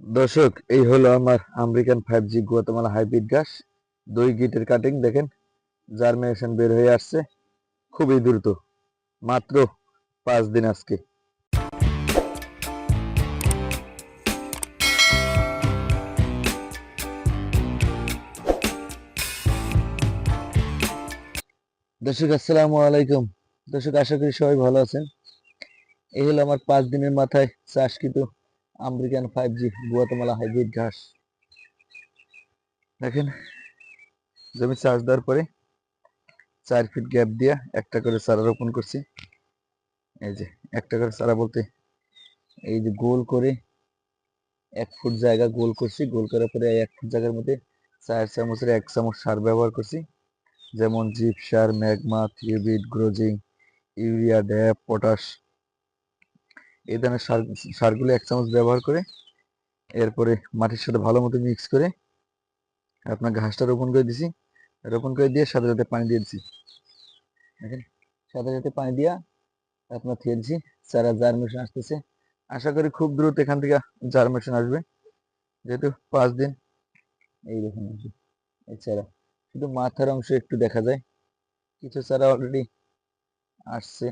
দর্শক, এই হলো আমার American five G Guatemala hybrid ঘাস দুই গিটের কাটিং দেখেন জার্মিনেশন বের হয়ে আসছে, খুবই দ্রুত, মাত্র পাঁচ দিন আজকে। দর্শক, আসসালামু আলাইকুম। দর্শক, আশা করি সবাই ভালো আছেন। এই হলো আমার পাঁচ দিনের মাথায় চাষকৃত American five G Guatemala hybrid ঘাস দেখেন, জমি চাষ দেওয়ার পরে চার ফিট গ্যাপ দিয়া একটা করে চারা রোপণ করছি। এই যে, একটা করে চারা বলতে এই যে গোল করে এক ফুট জায়গা গোল করছি। গোল করার পরে এক ফুট জায়গার মধ্যে চার চামচের এক চামচ সার ব্যবহার করছি। যেমন জিপ সার ম্যাগমা থিওবিট গ্রোজিং ইউরিয়া ড্যাপ পটাশ এই ধরনের সার, সারগুলো এক চামচ ব্যবহার করে এরপরে মাটির সাথে ভালো মতো মিক্স করে আপনার ঘাসটা রোপণ করে দিছি। রোপণ করে দিয়ে সাথে সাথে পানি দিয়ে দিছি। দেখেন সাথে সাথে পানি দিয়া আপনার থিয়ে দিছি চারা জার্মেশন আসতেছে। আশা করি খুব দ্রুত এখান থেকে জার্মেশন আসবে। যেহেতু পাঁচ দিন, এই দেখুন এই চারা। শুধু মাথার অংশ একটু দেখা যায়। কিছু চারা অলরেডি আসছে।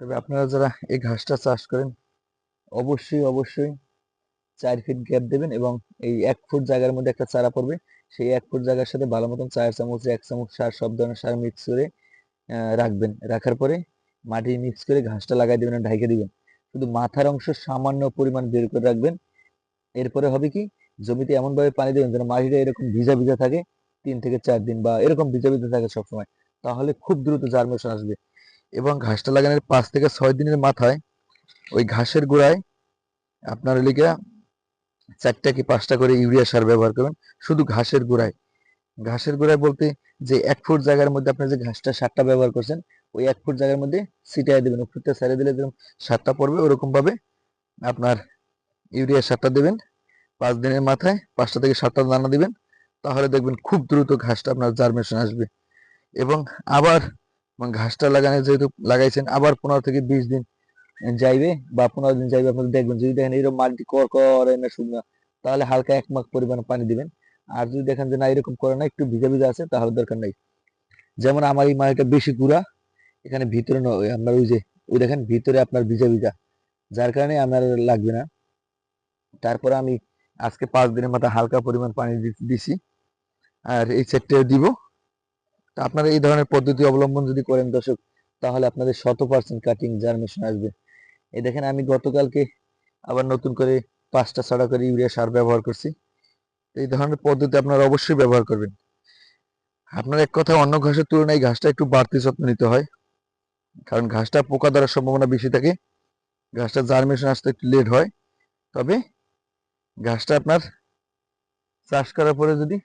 তবে আপনারা যারা এই ঘাসটা চাষ করেন, অবশ্যই অবশ্যই চার ফিট গ্যাপ দেবেন এবং এই এক ফুট জায়গার মধ্যে একটা চারা পড়বে। সেই এক ফুট জায়গার সাথে ভালো মতন চার চামচ, এক চামচ সার, সব ধরনের সার মিক্স করে রাখবেন। রাখার পরে মাটি মিক্স করে ঘাসটা লাগাই দিবেন ঢাইকে দিবেন। শুধু মাথার অংশ সামান্য পরিমাণ বের করে রাখবেন। এরপরে হবে কি, জমিতে এমন ভাবে পানি দেবেন যেন মাটিটা এরকম ভিজা ভিজা থাকে, তিন থেকে চার দিন বা এরকম ভিজা ভিজা থাকে সবসময়। তাহলে খুব দ্রুত জার্মেশন আসবে। এবং ঘাসটা লাগানোর পাঁচ থেকে ছয় দিনের মাথায় ওই ঘাসের গোড়ায় আপনার লিগে চারটা কি পাঁচটা করে ইউরিয়া সার ব্যবহার করবেন, শুধু ঘাসের গোড়ায়। ঘাসের গোড়ায় বলতে যে এক ফুট জায়গার মধ্যে আপনার যে ঘাসটা সারটা ব্যবহার করছেন, ওই এক ফুট জায়গার মধ্যে ছিটিয়ে দেবেন উপরটা ছেড়ে দিলে যেরকম সারটা পড়বে ওরকম ভাবে আপনার ইউরিয়া সারটা দেবেন। পাঁচ দিনের মাথায় পাঁচটা থেকে সাতটা দানা দিবেন, তাহলে দেখবেন খুব দ্রুত ঘাসটা আপনার জার্মেশন আসবে। এবং আবার ঘাসটা লাগানো যেহেতু লাগাইছেন, আবার পনেরো থেকে বিশ দিন যাইবে বা পনেরো দিন যাইবে আপনারা দেখবেন যদি দেখেন এরকম মাটি কর করে না শুকনো, তাহলে হালকা এক মাস পরিমাণ পানি দিবেন। আর যদি দেখেন যে না, এরকম করে না, একটু ভিজা ভিজা আছে, তাহলে দরকার নাই। যেমন আমার এই মাটিটা বেশি গুঁড়া, এখানে ভিতরে আপনার ওই যে, ওই দেখেন ভিতরে আপনার ভিজা ভিজা, যার কারণে আপনার লাগবে না। তারপরে আমি আজকে পাঁচ দিনের মাথা হালকা পরিমাণ পানি দিছি, আর এই সেটটা দিব। আপনারা এই ধরনের পদ্ধতি অবলম্বন যদি করেন দর্শক, তাহলে আপনাদের শত পার্সেন্ট কাটিং জার্মেশন আসবে। এই দেখেন, আমি গতকালকে আবার নতুন করে পাঁচটা ছাড়া করে ইউরিয়া সার ব্যবহার করছি। এই ধরনের পদ্ধতি আপনারা অবশ্যই ব্যবহার করবেন। আপনার এক কথা, অন্য ঘাসের তুলনায় ঘাসটা একটু বাড়তি যত্ন নিতে হয়। কারণ ঘাসটা পোকা ধরার সম্ভাবনা বেশি থাকে। ঘাসটা জার্মেশন আসতে একটু লেট হয়। তবে ঘাসটা আপনার চাষ করার পরে যদি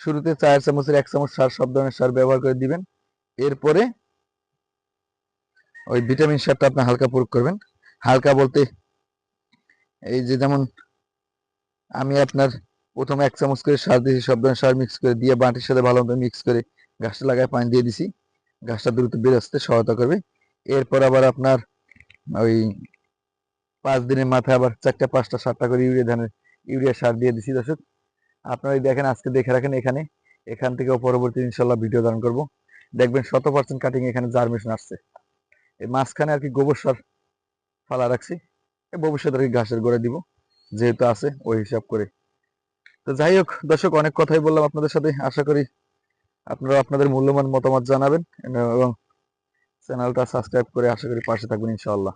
শুরুতে চার চামচের এক চামচ সার, সব ধরনের সার ব্যবহার করে দিবেন। এরপরে ওই ভিটামিন সারটা আপনি হালকা প্রয়োগ করবেন। হালকা বলতে এই যে যেমন আমি আপনার প্রথমে এক চামচ করে সার দিয়েছি, সব ধরনের সার মিক্স করে দিয়ে মাটির সাথে ভালো মতো মিক্স করে গাছটা লাগায় পানি দিয়ে দিছি। গাছটা দ্রুত বেড়ে আসতে সহায়তা করবে। এরপর আবার আপনার ওই পাঁচ দিনের মাথায় আবার চারটা, পাঁচটা, সাতটা করে ইউরিয়া ধানের, ইউরিয়া সার দিয়ে দিছি দর্শক। আপনারা দেখেন, আজকে দেখে রাখেন এখানে, এখান থেকেও পরবর্তী ইনশাল্লাহ ভিডিও ধারণ করব। দেখবেন শত পার্সেন্ট কাটিং এখানে জার্মেশন আসছে। এই মাঝখানে আর কি গোবর সার ফালা রাখছি ভবিষ্যতে আর কি ঘাসের গোড়া দিব, যেহেতু আছে, ওই হিসাব করে। তো যাই হোক, দর্শক, অনেক কথাই বললাম আপনাদের সাথে, আশা করি আপনারা আপনাদের মূল্যবান মতামত জানাবেন, এবং চ্যানেলটা সাবস্ক্রাইব করে আশা করি পাশে থাকবেন ইনশাআল্লাহ।